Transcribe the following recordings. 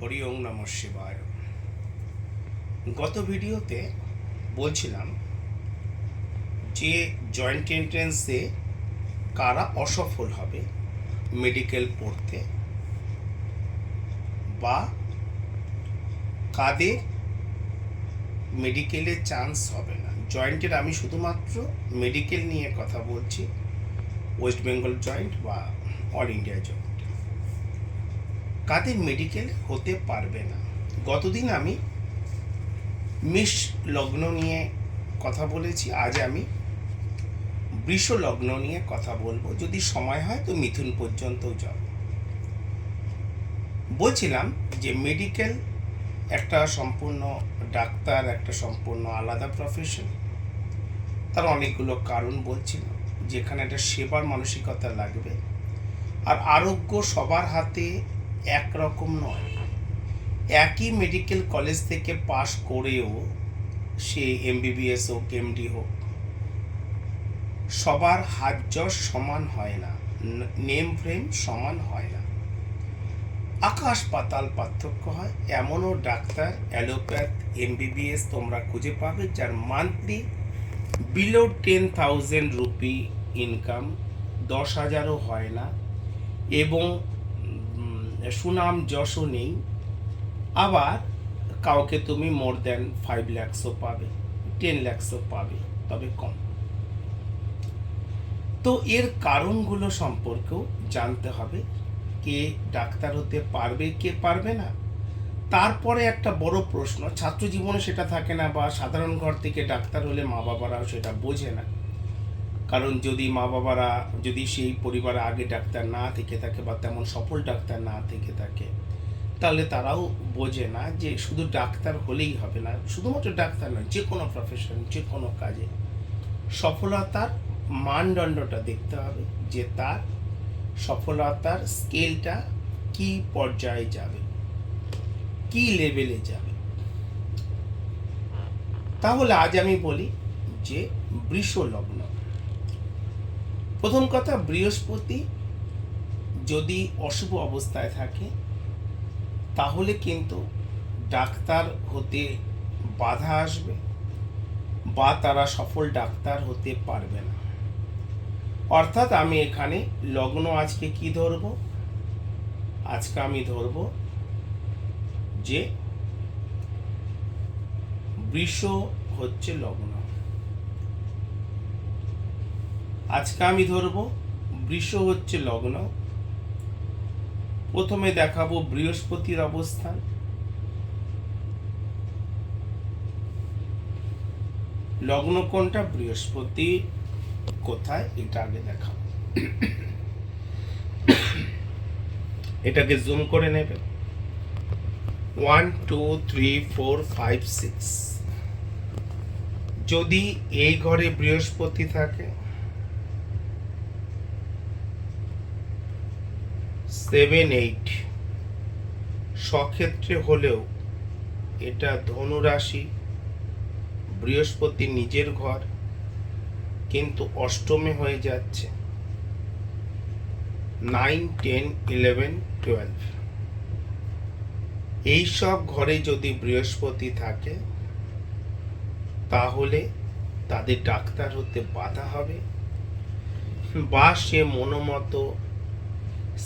হরি ওং নম শিবায়। গত ভিডিওতে বলছিলাম যে জয়েন্ট এন্ট্রেন্সে কারা অসফল হবে? মেডিকেল পড়তে বা কাদের মেডিকেলে চান্স হবে না? জয়েন্টের আমি শুধুমাত্র মেডিকেল নিয়ে কথা বলছি। ওয়েস্ট বেঙ্গল জয়েন্ট বা অল ইন্ডিয়া জয়েন্ট কাদের মেডিকেল হতে পারবে না। গতদিন আমি মিশ লগ্ন নিয়ে কথা বলেছি, আজ আমি বৃষ লগ্ন নিয়ে কথা বলব। যদি সময় হয় তো মিথুন পর্যন্তও যাব। বলছিলাম যে মেডিকেল একটা সম্পূর্ণ ডাক্তার, একটা সম্পূর্ণ আলাদা প্রফেশন তার অনেকগুলো কারণ বলছিলাম যেখানে একটা সেবার মানসিকতা লাগবে। আর আরোগ্য সবার হাতে একরকম নয়। একই মেডিকেল কলেজ থেকে পাশ করেও সে এমবিবিএস হোক এমডি হোক, সবার হাত যশ সমান হয় না নেম ফ্রেম সমান হয় না। আকাশ পাতাল পার্থক্য হয়, এমনও ডাক্তার, অ্যালোপ্যাথ এমবিবিএস তোমরা খুঁজে পাবে, যার monthly below ten thousand rupee income দশ হাজারও হয় না, এবং সুনাম যশও নেই। আবার কাউকে তুমি মোর দেন ফাইভ ল্যাক্সও পাবে টেন ল্যাক্সও পাবে, তবে কম। তো এর কারণগুলো সম্পর্কেও জানতে হবে। কে ডাক্তার হতে পারবে, কে পারবে না? তারপরে একটা বড় প্রশ্ন, ছাত্র জীবনে সেটা থাকে না বা সাধারণ ঘর থেকে ডাক্তার হলে মা বাবারাও সেটা বোঝে না। কারণ যদি মা বাবারা, যদি সেই পরিবারে আগে ডাক্তার না থেকে থাকে বা তেমন সফল ডাক্তার না থেকে থাকে, তাহলে তারাও বোঝে না যে শুধু ডাক্তার হলেই হবে না, শুধুমাত্র ডাক্তার নয়, যে কোনো প্রফেশন যে কোনো কাজে। সফলতার মানদণ্ডটা দেখতে হবে যে তার সফলতার স্কেলটা কি পর্যায়ে যাবে, কি লেভেলে যাবে। তাহলে আজ আমি বলি যে বৃষ লগ্ন প্রথম কথা, বৃহস্পতি যদি অশুভ অবস্থায় থাকে, তাহলে কিন্তু ডাক্তার হতে বাধা আসবে বা তারা সফল ডাক্তার হতে পারবে না। অর্থাৎ আমি এখানে লগ্ন আজকে কি ধরব? আজকে আমি ধরব যে বৃষ হচ্ছে লগ্ন। আজকে আমি ধরব, বৃষ হচ্ছে লগ্ন। প্রথমে দেখাবো বৃহস্পতির অবস্থান। লগ্ন কোনটা? বৃহস্পতি। কোথায়? এটা আগে দেখাবো। এটাকে জুম করে নেবে। One, two, three, four, five, six. যদি এই ঘরে বৃহস্পতি থাকে সেভেন এইট সক্ষেত্রে হলেও এটা ধনু রাশি বৃহস্পতি নিজের ঘর, কিন্তু অষ্টমে হয়ে যাচ্ছে। নাইন টেন ইলেভেন টুয়েলভ এইসব ঘরে যদি বৃহস্পতি থাকে, তাহলে তাদের ডাক্তার হতে বাধা হবে। বা সে মনোমতো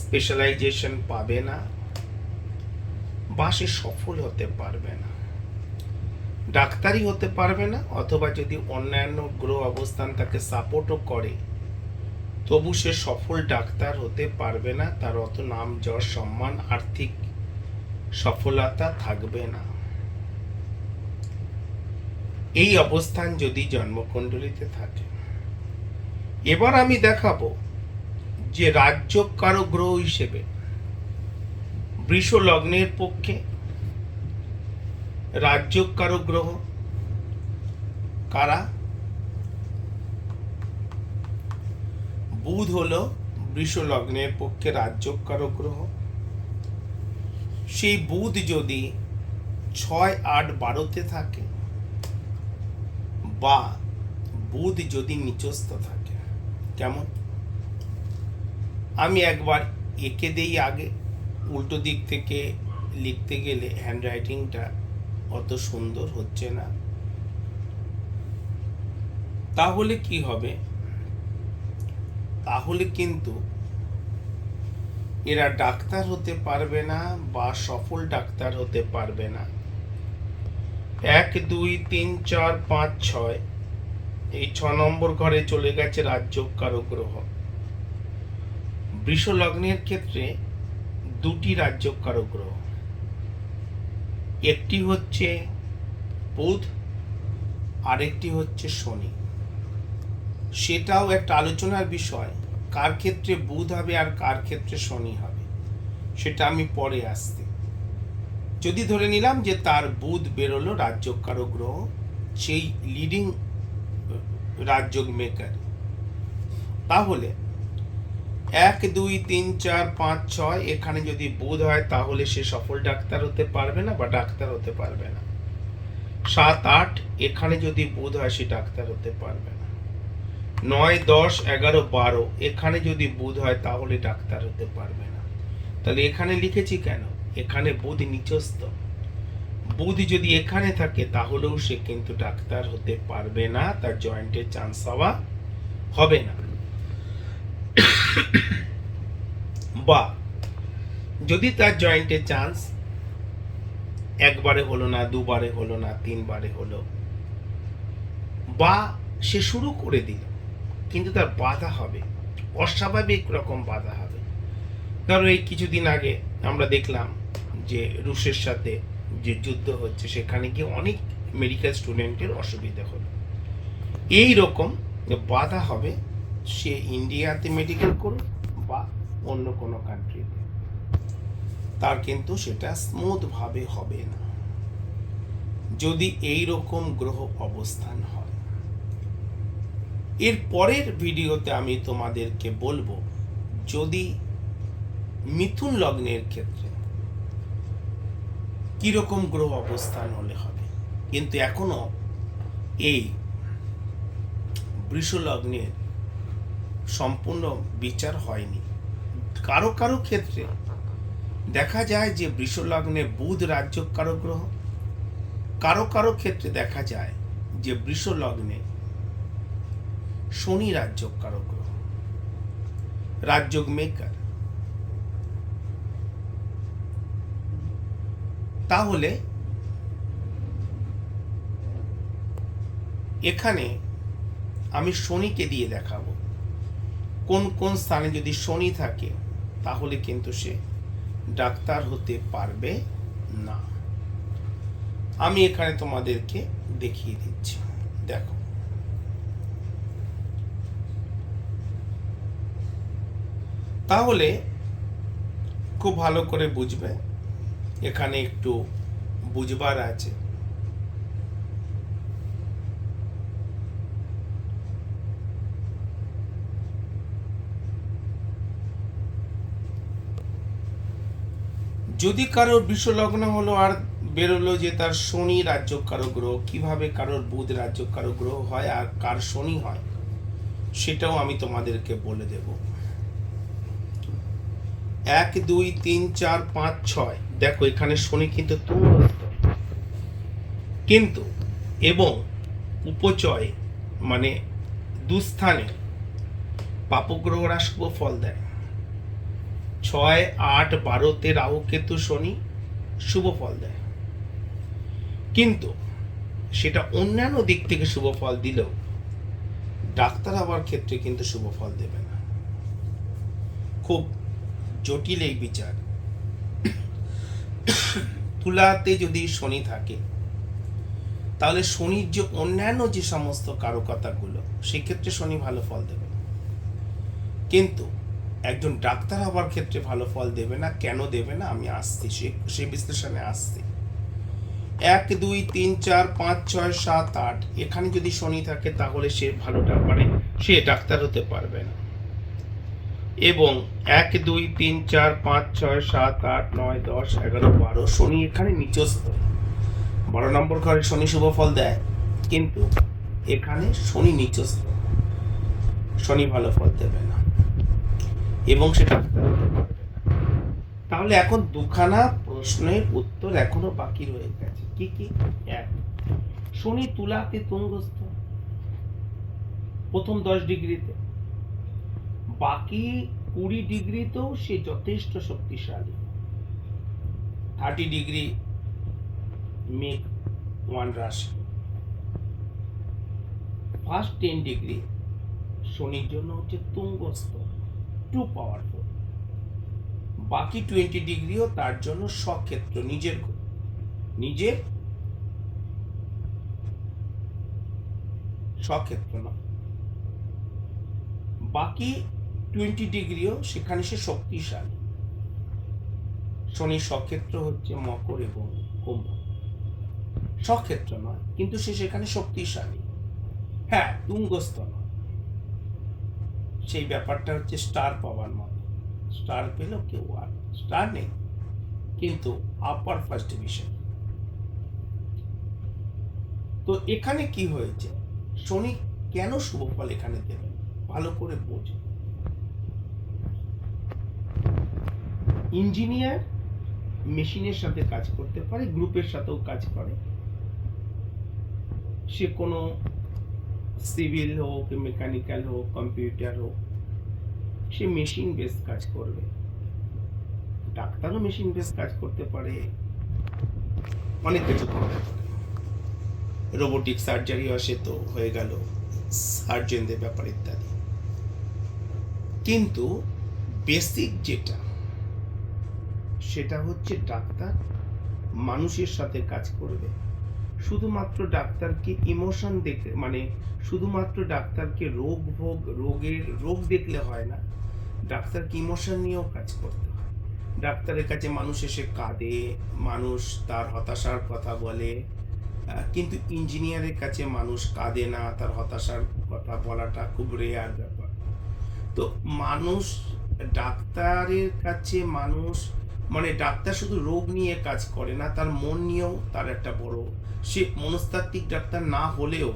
স্পেশালাইজেশন পাবে না বা সে সফল হতে পারবে না ডাক্তারই হতে পারবে না, অথবা যদি অন্যান্য গ্রহ অবস্থান তাকে সাপোর্টও করে, তবু সে সফল ডাক্তার হতে পারবে না, তার অত নাম যশ সম্মান, আর্থিক সফলতা থাকবে না। এই অবস্থান যদি জন্মকুণ্ডলিতে থাকে, এবার আমি দেখাবো যে রাজ্য কারও গ্রহ হিসেবে বৃষ লগ্নের পক্ষে রাজ্য কারও? গ্রহ কারা বুধ হলো বৃষ লগ্নের পক্ষে রাজ্য কারও গ্রহ সেই বুধ যদি ছয় আট বারোতে থাকে বা বুধ যদি নিচস্থ থাকে, কেমন? আমি একবার এঁকে দেই আগে। উল্টো দিক থেকে লিখতে গেলে হ্যান্ডরাইটিংটা অত সুন্দর হচ্ছে না। তাহলে কি হবে? তাহলে কিন্তু এরা ডাক্তার হতে পারবে না বা সফল ডাক্তার হতে পারবে না। এক, দুই, তিন, চার, পাঁচ, ছয়, এই ছ নম্বর ঘরে চলে গেছে রাজ্য কারও গ্রহ বৃষ লগ্নের ক্ষেত্রে দুটি রাজ্য কারও গ্রহ একটি হচ্ছে বুধ, আরেকটি হচ্ছে শনি। সেটাও একটা আলোচনার বিষয়, কার ক্ষেত্রে বুধ হবে আর কার ক্ষেত্রে শনি হবে, সেটা আমি পরে আসতে যদি ধরে নিলাম যে তার বুধ বেরোলো রাজ্যকারক গ্রহ সেই লিডিং রাজযোগ মেকার তাহলে এক, দুই, তিন, চার, পাঁচ, ছয়, এখানে যদি বুধ হয় তাহলে সে সফল ডাক্তার হতে পারবে না বা ডাক্তার হতে পারবে না। সাত, আট, এখানে যদি বুধ হয় সে ডাক্তার হতে পারবে না। নয়, দশ, এগারো, বারো, এখানে যদি বুধ হয় তাহলে ডাক্তার হতে পারবে না। তাহলে এখানে লিখেছি কেন? এখানে বুধ নিচস্ত বুধ যদি এখানে থাকে তাহলেও সে কিন্তু ডাক্তার হতে পারবে না, তার জয়েন্টের চান্স হওয়া হবে না। বা, যদি তার জয়েন্টের চান্স একবারে হলো না, দুবারে হলো না, তিনবারে হলো, বা সে শুরু করে দিল, কিন্তু তার বাধা হবে, অস্বাভাবিক রকম বাধা হবে। ধরো এই কিছুদিন আগে আমরা দেখলাম যে রুশের সাথে যে যুদ্ধ হচ্ছে, সেখানে গিয়ে অনেক মেডিকেল স্টুডেন্টের অসুবিধা হলো। এই রকম বাধা হবে সে ইন্ডিয়াতে মেডিকেল করুক বা অন্য কোনো কান্ট্রিতে তার কিন্তু সেটা স্মুথভাবে হবে না। যদি এই রকম গ্রহ অবস্থান হয়। এর পরের ভিডিওতে আমি তোমাদেরকে বলব, যদি মিথুন লগ্নের ক্ষেত্রে কীরকম গ্রহ অবস্থান হলে হবে? কিন্তু এখনও এই বৃষ লগ্নের সম্পূর্ণ বিচার হয়নি। কারও কারও ক্ষেত্রে দেখা যায় যে বৃষলগ্নে বুধ রাজ্য কারও গ্রহ কারও কারও ক্ষেত্রে দেখা যায় যে বৃষলগ্নে শনি রাজ্য কারও গ্রহ রাজযোগ মেকার। তাহলে এখানে আমি শনিকে দিয়ে দেখাবো। কোন কোন স্থানে যদি শনি থাকে, তাহলে কিন্তু সে ডাক্তার হতে পারবে না। আমি এখানে তোমাদেরকে দেখিয়ে দিচ্ছি। দেখো। তাহলে খুব ভালো করে বুঝবে। এখানে একটু বুঝবার আছে। যদি কারোর বিশ্বলগ্ন হলো আর বেরোলো যে তার শনি রাজ্য কারও গ্রহ, কীভাবে কারোর বুধ রাজ্য কারও গ্রহ হয় আর কার শনি হয়, সেটাও আমি তোমাদেরকে বলে দেব। এক, দুই, তিন, চার, পাঁচ, ছয়। দেখো, এখানে শনি কিন্তু কিন্তু, এবং উপচয় মানে দুস্থানে পাপগ্রহরা শুভ ফল দেয়। ছয় আট বারোতে রাহু কেতু শনি শুভ ফল দেয়। কিন্তু সেটা অন্যান্য দিক থেকে শুভ ফল দিলেও ডাক্তার হওয়ার ক্ষেত্রে কিন্তু শুভ ফল দেবে না। খুব জটিল এই বিচার। তুলাতে যদি শনি থাকে, তাহলে শনির যে অন্যান্য যে সমস্ত কারকতাগুলো, সেক্ষেত্রে শনি ভালো ফল দেবে। কিন্তু একজন ডাক্তার হওয়ার ক্ষেত্রে ভালো ফল দেবে না, কেন দেবে না, আমি আসছি, সে সে বিশ্লেষণে আসছি। এক, দুই, তিন, চার, পাঁচ, ছয়, সাত, আট, এখানে যদি শনি থাকে তাহলে সে ভালোটা পারে সে ডাক্তার হতে পারবে না। এবং এক, দুই, তিন, চার, পাঁচ, ছয়, সাত, আট, নয়, দশ, এগারো, বারো, শনি এখানে নিচস্থ। বারো নম্বর ঘরে শনি শুভ ফল দেয়, কিন্তু এখানে শনি নিচস্থ। শনি ভালো ফল দেবে না। এবং সেটা তাহলে এখন দুখানা প্রশ্নের উত্তর এখনও বাকি রয়ে গেছে। কি কি? এক। শনি তুলাতে তুঙ্গস্থ। প্রথম দশ ডিগ্রিতে। বাকি কুড়ি ডিগ্রিতেও সে যথেষ্ট শক্তিশালী। থার্টি ডিগ্রি মেঘ ওয়ান রাশি। ফার্স্ট টেন ডিগ্রি শনির জন্য হচ্ছে তুঙ্গস্থ। টু পাওয়ারফুল বাকি টোয়েন্টি ডিগ্রিও তার জন্য স্বক্ষেত্র নিজের নিজের স্বক্ষেত্র না। বাকি টোয়েন্টি ডিগ্রিও সেখানে সে শক্তিশালী। শনির স্বক্ষেত্র হচ্ছে মকর এবং কুম্ভ। স্বক্ষেত্র নয়, কিন্তু সে সেখানে শক্তিশালী। হ্যাঁ তুঙ্গস্থ নয়। সেই ব্যাপারটা হচ্ছে স্টার পাওয়ার মতো। স্টার পেল কেউ আর স্টার নেই। কিন্তু আপার ফার্স্ট ডিভিশন তো এখানে কি হয়েছে? শনি কেন শুভ ফল এখানে দেবেন ভালো করে বোঝো। ইঞ্জিনিয়ার মেশিনের সাথে কাজ করতে পারে গ্রুপের সাথেও কাজ করে। সে কোনো সিভিল হোক মেকানিক্যাল হোক কম্পিউটার হোক সে মেশিন বেস কাজ করবে। ডাক্তারও মেশিন বেস কাজ করতে পারে। অনেক কিছু করতে পারে রোবোটিক সার্জারি আসে তো হয়ে গেল সার্জনদের ব্যাপার ইত্যাদি। কিন্তু বেসিক যেটা, সেটা হচ্ছে ডাক্তার মানুষের সাথে কাজ করবে। শুধুমাত্র ডাক্তারকে ইমোশন দেখে মানে শুধুমাত্র ডাক্তারকে রোগ ভোগ, রোগের, রোগ দেখলে হয় না ডাক্তারকে ইমোশন নিয়েও কাজ করতে ডাক্তারের কাছে মানুষ এসে কাঁদে, মানুষ তার হতাশার কথা বলে কিন্তু ইঞ্জিনিয়ারের কাছে মানুষ কাঁদে না, তার হতাশার কথা বলাটা খুব রেয়ার ব্যাপার। তো মানুষ, ডাক্তারের কাছে মানুষ মানে ডাক্তার শুধু রোগ নিয়ে কাজ করে না, তার মন নিয়েও তার একটা বড়, সে মনস্তাত্ত্বিক ডাক্তার না হলেও,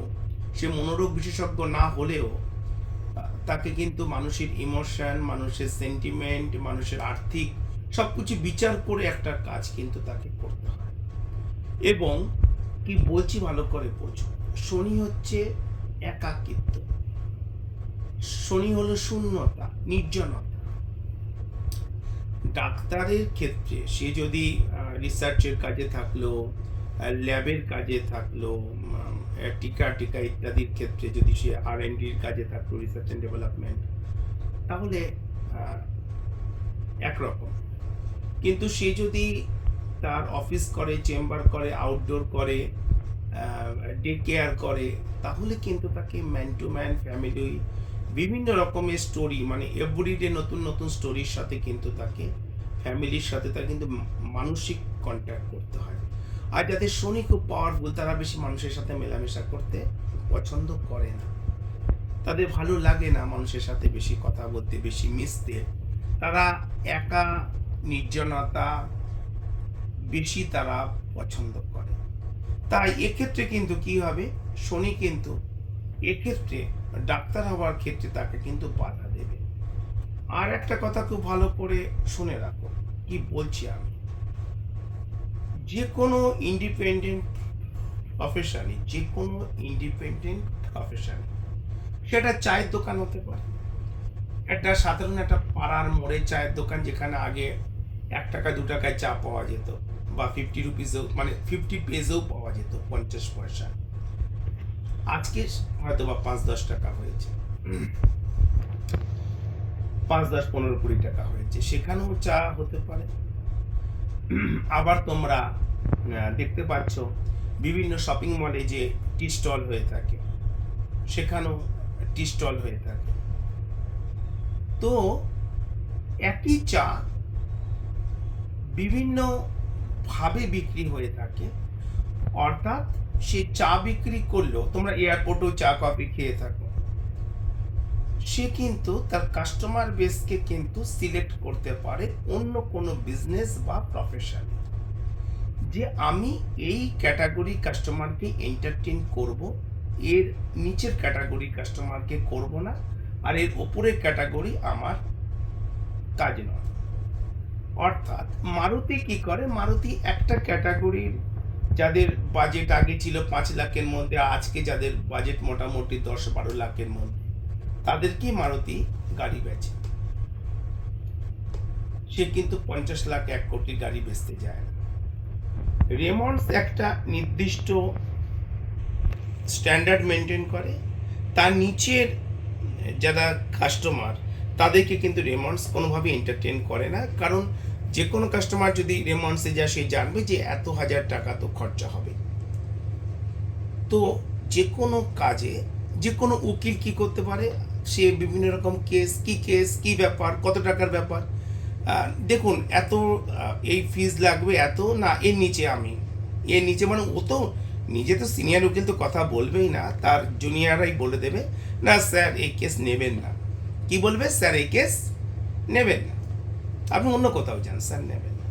সে মনোরোগ বিশেষজ্ঞ না হলেও তাকে কিন্তু মানুষের ইমোশন মানুষের সেন্টিমেন্ট মানুষের আর্থিক সব কিছু বিচার করে একটা কাজ কিন্তু তাকে করতে হয়। এবং কি বলছি ভালো করে বোঝো, শনি হচ্ছে একাকিত্ব। শনি হলো শূন্যতা, নির্জনতা। ডাক্তারের ক্ষেত্রে সে যদি রিসার্চের কাজে থাকল ল্যাবের কাজে থাকল টিকা টিকা ইত্যাদির ক্ষেত্রে যদি সে আর এন ডির কাজে থাকল রিসার্চ অ্যান্ড ডেভেলপমেন্ট তাহলে একরকম। কিন্তু সে যদি তার অফিস করে চেম্বার করে আউটডোর করে ডে কেয়ার করে, তাহলে কিন্তু তাকে ম্যান টু ম্যান ফ্যামিলি বিভিন্ন রকমের স্টোরি মানে এভরিডে নতুন নতুন স্টোরির সাথে কিন্তু তাকে ফ্যামিলির সাথে তার কিন্তু মানসিক কন্ট্যাক্ট করতে হয়। আর যাদের শনি খুব পাওয়ারফুল তারা বেশি মানুষের সাথে মেলামেশা করতে পছন্দ করে না। তাদের ভালো লাগে না মানুষের সাথে বেশি কথা বলতে, বেশি মিশতে। তারা একা, নির্জনতা বেশি তারা পছন্দ করে। তাই এক্ষেত্রে কিন্তু কি হবে? শনি কিন্তু এক্ষেত্রে ডাক্তার হওয়ার ক্ষেত্রে তাকে কিন্তু বাধা দেবে। আর একটা কথা খুব ভালো করে শুনে রাখো, কি বলছি আমি? যে কোনো ইন্ডিপেন্ডেন্ট প্রফেশনে যে কোনো ইন্ডিপেন্ডেন্ট প্রফেশনে সেটা চায়ের দোকান হতে পারে। একটা সাধারণ একটা পাড়ার মোড়ে চায়ের দোকান যেখানে আগে এক টাকা, দু টাকায় চা পাওয়া যেত বা ফিফটি রুপিসেও মানে ফিফটি পেজেও পাওয়া যেত পঞ্চাশ পয়সা। আজকে হয়তো বা পাঁচ, দশ টাকা হয়েছে। পাঁচ, দশ, পনেরো, কুড়ি টাকা হয়েছে। সেখানেও চা হতে পারে। আবার তোমরা দেখতে পাচ্ছ বিভিন্ন শপিং মলে যে টি স্টল হয়ে থাকে, সেখানেও টি স্টল হয়ে থাকে। তো একই চা বিভিন্ন ভাবে বিক্রি হয়ে থাকে, অর্থাৎ সে চা বিক্রি করলেও, তোমরা এয়ারপোর্টেও চা কফি খেয়ে থাকো সে কিন্তু তার কাস্টমার বেসকে কিন্তু সিলেক্ট করতে পারে অন্য কোনো বিজনেস বা প্রফেশন যে আমি এই ক্যাটাগরি কাস্টমারকে এন্টারটেন করব, এর নিচের ক্যাটাগরি কাস্টমারকে করব না, আর এর ওপরের ক্যাটাগরি আমার কাজ নয়। অর্থাৎ মারুতি কি করে? মারুতি একটা ক্যাটাগরির যাদের বাজেট আগে ছিল পাঁচ লাখের মধ্যে, আজকে যাদের বাজেট মোটামুটি দশ বারো লাখের মধ্যে। তাদেরকে মারুতি গাড়ি বেচে। সে কিন্তু পঞ্চাশ লাখ, এক কোটি গাড়ি বেচতে যায় না। রেমন্ডস একটা নির্দিষ্ট স্ট্যান্ডার্ড মেনটেন করে। তার নিচের যারা কাস্টমার তাদেরকে কিন্তু রেমন্ডস কোনোভাবে এন্টারটেন করে না। কারণ যে কোনো কাস্টমার যদি রেমন্ডসে যায়, সে জানবে যে এত হাজার টাকা তো খরচা হবে। তো যে কোনো কাজে যে কোনো উকিল কি করতে পারে? সে বিভিন্ন রকম কেস কি কেস কি ব্যাপার, কত টাকার ব্যাপার। দেখুন, এত এই ফিজ লাগবে, এত না, এর নিচে আমি। এর নিচে মানে ও তো, নিজে তো সিনিয়র উকিল তো কথা বলবেই না, তার জুনিয়ররাই বলে দেবে, না স্যার এই কেস নেবেন না। কি বলবে? স্যার এই কেস নেবেন না। আপনি অন্য কোথাও যান স্যার নেবেন না।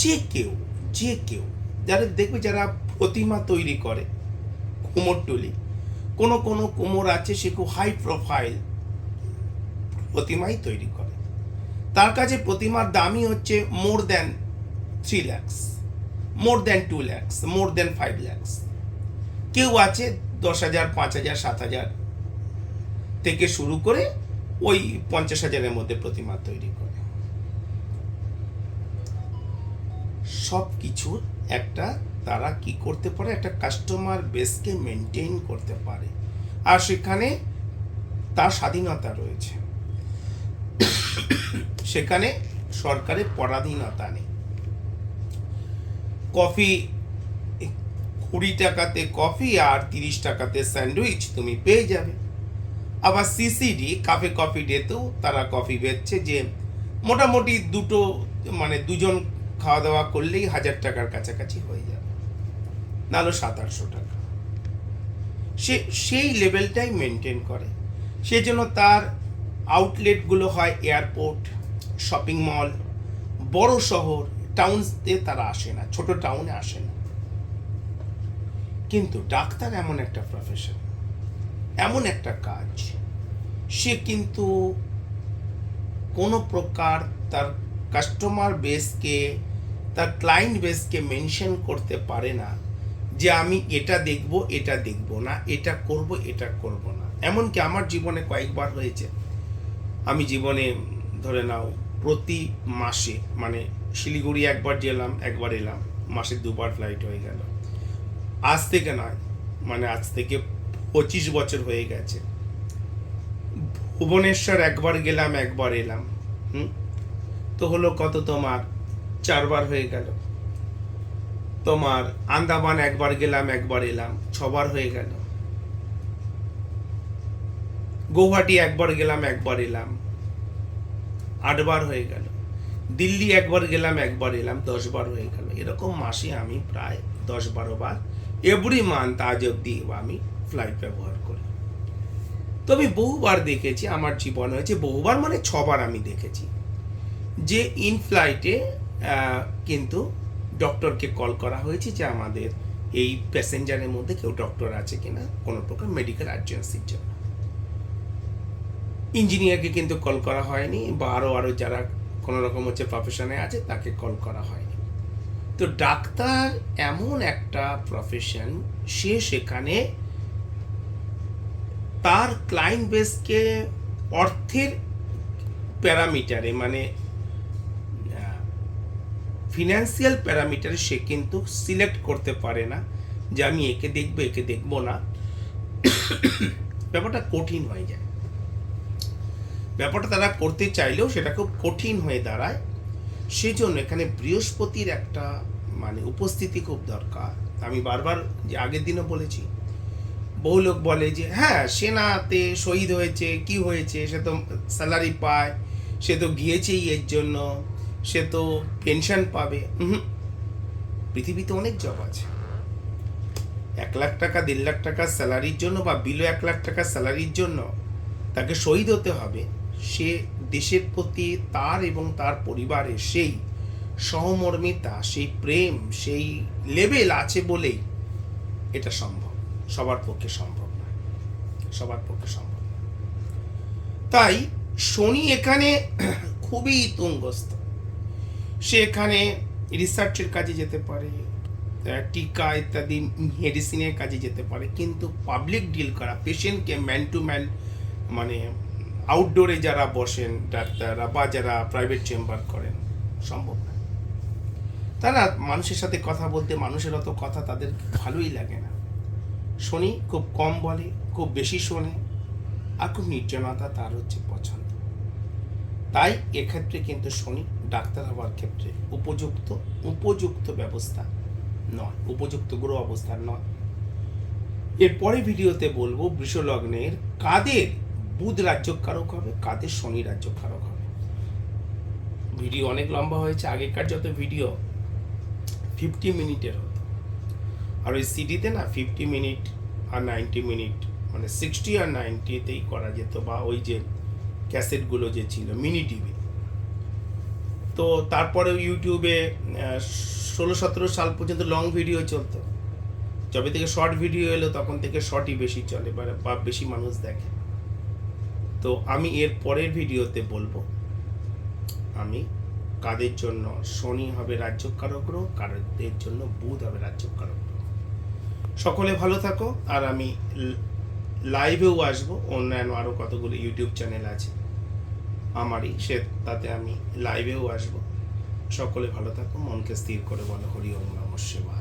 যে কেউ যে কেউ, যারা দেখবে যারা প্রতিমা তৈরি করে, কুমোরটুলি কোনো কোনো কোমর আছে সে খুব হাই প্রোফাইল প্রতিমাই তৈরি করে। তার কাছে প্রতিমার দামই হচ্ছে more than three lakhs more than two lakhs more than five lakhs কেউ আছে দশ হাজার, পাঁচ হাজার, সাত হাজার থেকে শুরু করে ওই পঞ্চাশ হাজারের মধ্যে প্রতিমা তৈরি করে। সব কিছুর একটা তারা কি করতে পারে? একটা কাস্টমার বেসকে মেনটেন করতে পারে। আর সেখানে তার স্বাধীনতা রয়েছে। সেখানে সরকারের পরাধীনতা নেই। কফি কুড়ি টাকাতে কফি আর তিরিশ টাকাতে স্যান্ডউইচ তুমি পেয়ে যাবে। আবার সিসিডি, কাফে কফি ডেতেও তারা কফি বেচছে যে মোটামুটি দুটো মানে দুজন খাওয়া দাওয়া করলেই হাজার টাকার কাছাকাছি হয়ে যাবে। নাহলে সাত, আটশো টাকা। সে, সেই লেভেলটাই মেনটেন করে। সেজন্য তার আউটলেটগুলো হয় এয়ারপোর্ট শপিং মল বড় শহর টাউনসতে তারা আসে না, ছোট টাউনে আসে না। কিন্তু ডাক্তার এমন একটা প্রফেশন এমন একটা কাজ, সে কিন্তু কোনো প্রকার তার কাস্টমার বেসকে তার ক্লায়েন্ট বেসকে মেনশন করতে পারে না। যে আমি এটা দেখব এটা দেখব না, এটা করব এটা করব না। এমনকি আমার জীবনে কয়েকবার হয়েছে। আমি জীবনে, ধরে নাও, প্রতি মাসে মানে শিলিগুড়ি একবার গেলাম, একবার এলাম, মাসে দুবার ফ্লাইট হয়ে গেল। আজ থেকে নয় মানে আজ থেকে পঁচিশ বছর হয়ে গেছে। ভুবনেশ্বর একবার গেলাম, একবার এলাম, হুম? তো হলো কত তোমার? চারবার হয়ে গেল। তোমার আন্দামান একবার গেলাম, একবার এলাম, ছবার হয়ে গেল। গৌহাটি একবার গেলাম, একবার এলাম, আটবার হয়ে গেল। দিল্লি একবার গেলাম, একবার এলাম দশ বার হয়ে গেল। এরকম মাসে আমি প্রায় দশ বারো বার এভরি মান্থ আজ অব্দি আমি ফ্লাইট ব্যবহার করি। তো আমি বহুবার দেখেছি, আমার জীবন হয়েছে, বহুবার মানে ছবার আমি দেখেছি যে ইন ফ্লাইটে কিন্তু ডক্টরকে কল করা হয়েছে যে আমাদের এই প্যাসেঞ্জারের মধ্যে কেউ ডক্টর আছে কিনা, কোনো প্রকার মেডিকেল আর্জেন্সির জন্য। ইঞ্জিনিয়ারকে কিন্তু কল করা হয়নি, বা আরও আরও যারা কোনো রকম হচ্ছে প্রফেশনে আছে, তাকে কল করা হয়নি। তো ডাক্তার এমন একটা প্রফেশন সে সেখানে তার ক্লায়েন্ট বেসকে অর্থের প্যারামিটারে মানে ফিনান্সিয়াল প্যারামিটার সে কিন্তু সিলেক্ট করতে পারে না, যে আমি একে দেখব একে দেখব না। ব্যাপারটা কঠিন হয়ে যায়। ব্যাপারটা তারা করতে চাইলেও সেটা খুব কঠিন হয়ে দাঁড়ায়। সেজন্য এখানে বৃহস্পতির একটা মানে উপস্থিতি খুব দরকার। আমি বারবার যে আগের দিনও বলেছি, বহু লোক বলে যে হ্যাঁ সেনাতে শহীদ হয়েছে, কি হয়েছে? সে তো স্যালারি পায়, সে তো গিয়েছেই এর জন্য। সে তো পেনশন পাবে। পৃথিবীতে অনেক জব আছে। এক লাখ টাকা, দেড় লাখ টাকা স্যালারির জন্য বা বিলো এক লাখ টাকা স্যালারির জন্য তাকে শহীদ হতে হবে। সে দেশের প্রতি তার এবং তার পরিবারের সেই সহমর্মিতা, সেই প্রেম, সেই লেভেল আছে বলেই এটা সম্ভব। সবার পক্ষে সম্ভব নয় সবার পক্ষে সম্ভব তাই শনি এখানে খুবই তুঙ্গস্থ। সে এখানে রিসার্চের কাজে যেতে পারে টিকা ইত্যাদি মেডিসিনের কাজে যেতে পারে, কিন্তু পাবলিক ডিল করা পেশেন্টকে ম্যান টু ম্যান মানে আউটডোরে যারা বসেন ডাক্তাররা বা যারা প্রাইভেট চেম্বার করেন, সম্ভব না। তারা মানুষের সাথে কথা বলতে, মানুষের অত কথা তাদের ভালোই লাগে না। শনি, খুব কম বলে, খুব বেশি শোনে, আর খুব নির্জনতা তার হচ্ছে পছন্দ। তাই এক্ষেত্রে কিন্তু শনি ডাক্তার হওয়ার ক্ষেত্রে উপযুক্ত উপযুক্ত ব্যবস্থা নয়, উপযুক্ত গ্রহ অবস্থান নয়। এরপরে ভিডিওতে বলব, বৃষলগ্নের কাদের বুধ রাজ্যকারক হবে, কাদের শনি রাজ্যকারক হবে। ভিডিও অনেক লম্বা হয়েছে, আগেকার যত ভিডিও ফিফটি মিনিটের হতো। আর ওই সিডিতে না ফিফটি মিনিট আর নাইনটি মিনিট মানে সিক্সটি আর নাইনটিতেই করা যেত, বা ওই যে ক্যাসেটগুলো যে ছিল মিনি টিভি তো তারপরে ইউটিউবে ষোলো সতেরো সাল পর্যন্ত লং ভিডিও চলতো। যবে থেকে শর্ট ভিডিও এলো, তখন থেকে শর্টই বেশি চলে, বা বেশি মানুষ দেখে। তো আমি এর পরের ভিডিওতে বলব, আমি কাদের জন্য শনি হবে রাজ্যকারক গ্রহ কাদের জন্য বুধ হবে রাজ্যকারক গ্রহ সকলে ভালো থাকো, আর আমি লাইভেও আসব, অন্যান্য আরও কতগুলো ইউটিউব চ্যানেল আছে। আমারই সে তাতে আমি লাইভেও আসব। সকলে ভালো থাকো, মনকে স্থির করে বলো, হরি ওম